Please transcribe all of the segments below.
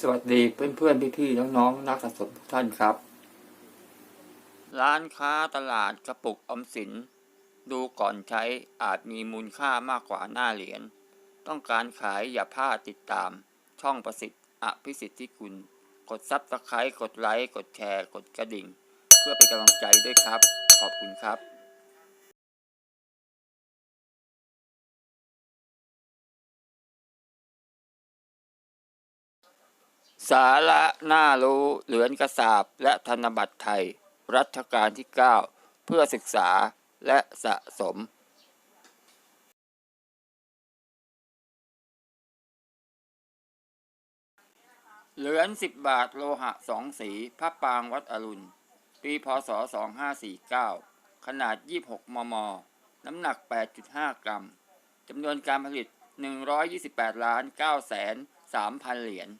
สวัสดีเพื่อนๆพี่ๆน้องๆนักสะสมทุกท่านครับ ร้านค้าตลาดกระปุกออมสิน ดูก่อนใช้อาจมีมูลค่ามากกว่าหน้าเหรียญต้องการขายอย่าพลาดติดตาม ช่องประสิทธิ์อภิสิทธิ์ที่คุณ กดซับสไครต์กดไลค์ กดแชร์ กดกระดิ่ง เพื่อเป็นกำลังใจด้วยครับ ขอบคุณครับ สาระน่ารู้เหรียญกระสาบและธนบัตรไทย รัชกาลที่ 9 เพื่อศึกษาและสะสมเหรียญ10บาทโลหะสองสีพระปางวัดอรุณ ปีพศ 2549 ขนาด 26 มม น้ำหนัก 8.5 กรัม จำนวนการผลิต 128 ล้าน9แสน3,000เหรียญ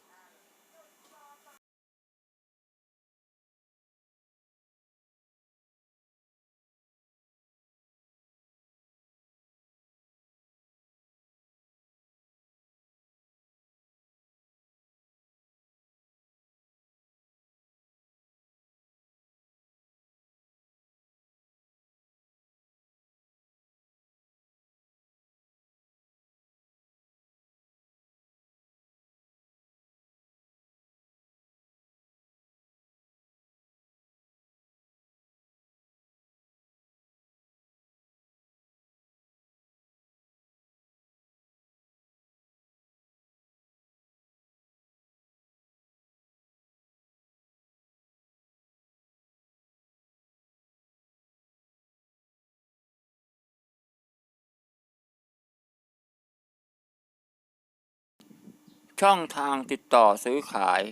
ช่องทางติดต่อซื้อขาย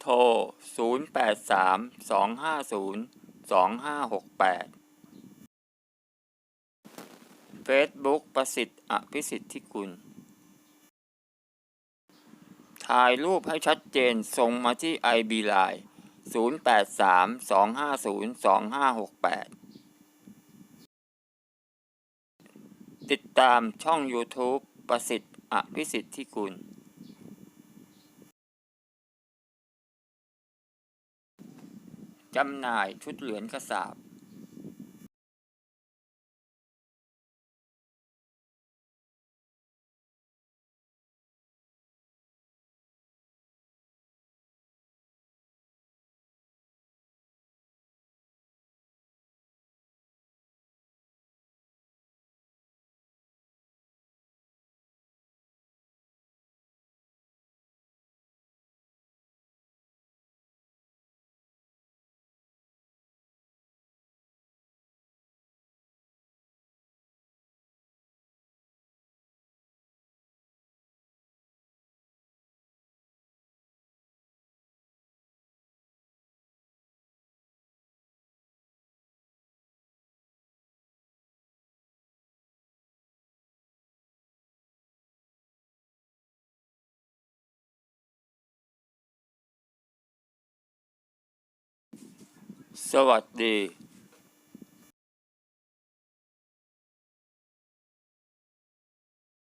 โทร 0 8 3 2 5 0 2 5 6 8 Facebook ประสิทธิ์อภิสิทธิกุล ถ่ายรูปให้ชัดเจนส่งมาที่ IB Line 0832502568 ติดตามช่อง YouTube ประสิทธิ์อภิสิทธิ์ที่กุล จำหน่ายชุดเหรียญกระสาบ สวัสดี